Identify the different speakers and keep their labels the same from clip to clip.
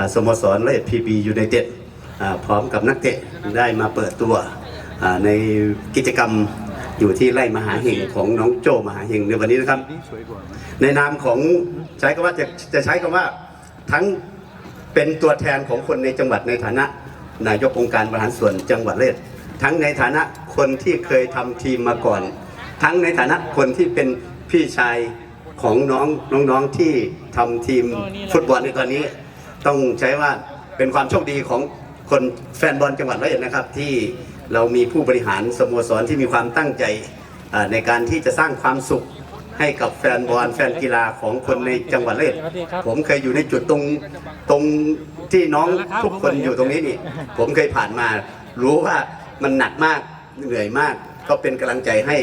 Speaker 1: อ่าสโมสรและพีบียูไนเต็ดพร้อมกับนักเตะได้มาเปิดตัวอ่าในกิจกรรมอยู่ที่ไร่มหาเฮงของน้องโจมหาเฮงในวันนี้นะครับ ในนามของใช้คำว่าจะจะใช้คำว่าทั้งเป็นตัวแทนของคนในจังหวัดในฐานะ นายกองค์การบริหารส่วนจังหวัดเลยทั้งในฐานะคนที่เคยทำทีมมาก่อน ทั้งในฐานะคนที่เป็นพี่ชายของน้องน้องๆที่ทำทีมฟุตบอลในตอนนี้ ต้องใช้ว่าเป็นความโชคดีของคนแฟนบอลจังหวัดร้อยเอ็ดนะครับ ที่เรามีผู้บริหารสโมสรที่มีความตั้งใจอ่าในการที่จะสร้างความสุขให้กับแฟนบอลแฟนกีฬาของคนในจังหวัดเลย
Speaker 2: สวัสดีครับ
Speaker 1: ผมเคยอยู่ในจุดตรงตรงที่น้องทุกคนอยู่ตรงนี้นี่ ผมเคยผ่านมา รู้ว่ามันหนักมากเหนื่อยมาก ก็เป็นกำลังใจให้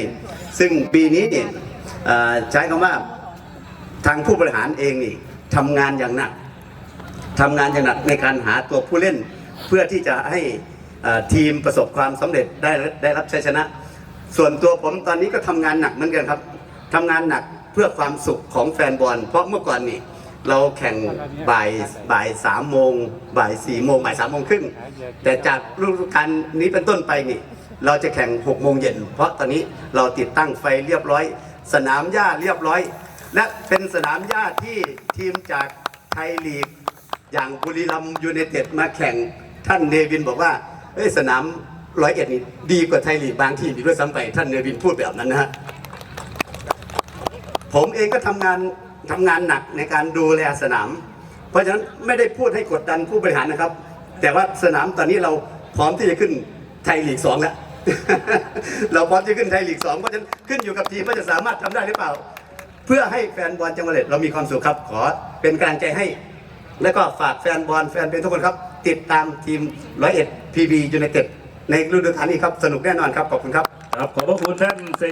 Speaker 1: ซึ่งปีนี้เนี่ยเอ่อใช้คำว่าทางผู้บริหารเองนี่ทำงานอย่างหนัก ทำงานอย่างหนักในการหาตัวผู้เล่น เพื่อที่จะให้ทีมประสบความสำเร็จได้ได้รับชัยชนะ ส่วนตัวผมตอนนี้ก็ทำงานหนักเหมือนกันครับทำงานหนักเพื่อความสุขของแฟนบอลเพราะเมื่อก่อนนี่เราแข่งบ่ายบ่ายสามโมงบ่ายสี่โมงบ่ายสามโมงครึ่งแต่จากฤดูกาลนี้เป็นต้นไปนี่ เราจะแข่งหกโมงเย็นเพราะตอนนี้เราติดตั้งไฟเรียบร้อย สนามหญ้าเรียบร้อย และเป็นสนามหญ้าที่ทีมจากไทยลีก อย่างบุรีรัมยูไนเต็ดมาแข่งท่านเนวินบอกว่าเอ้ยสนามร้อยเอ็ดนี่ดีกว่าไทยลีกบางทีมีด้วยซ้ำไปท่านเนวินพูดแบบนั้นนะฮะผมเองก็ทำงานทำงานหนักในการดูแลสนาม เพราะฉะนั้นไม่ได้พูดให้กดดันผู้บริหารนะครับ แต่ว่าสนามตอนนี้เราพร้อมที่จะขึ้นไทยลีกสองแล้วเราพร้อมที่จะขึ้นไทยลีกสองเพราะฉะนั้นขึ้นอยู่กับทีมว่าจะสามารถทำได้หรือเปล่า เพื่อให้แฟนบอลจังหวัดเรามีความสุขครับ ขอเป็นกำลังใจให้ และก็ฝากแฟนบอลแฟนเป็นทุกคนครับ ติดตามทีมร้อยเอ็ดพีบียูไนเต็ดในฤดูกาลนี้ครับ สนุกแน่นอนครับ ขอบคุณครับ
Speaker 3: ครับขอบพระคุณท่านเซ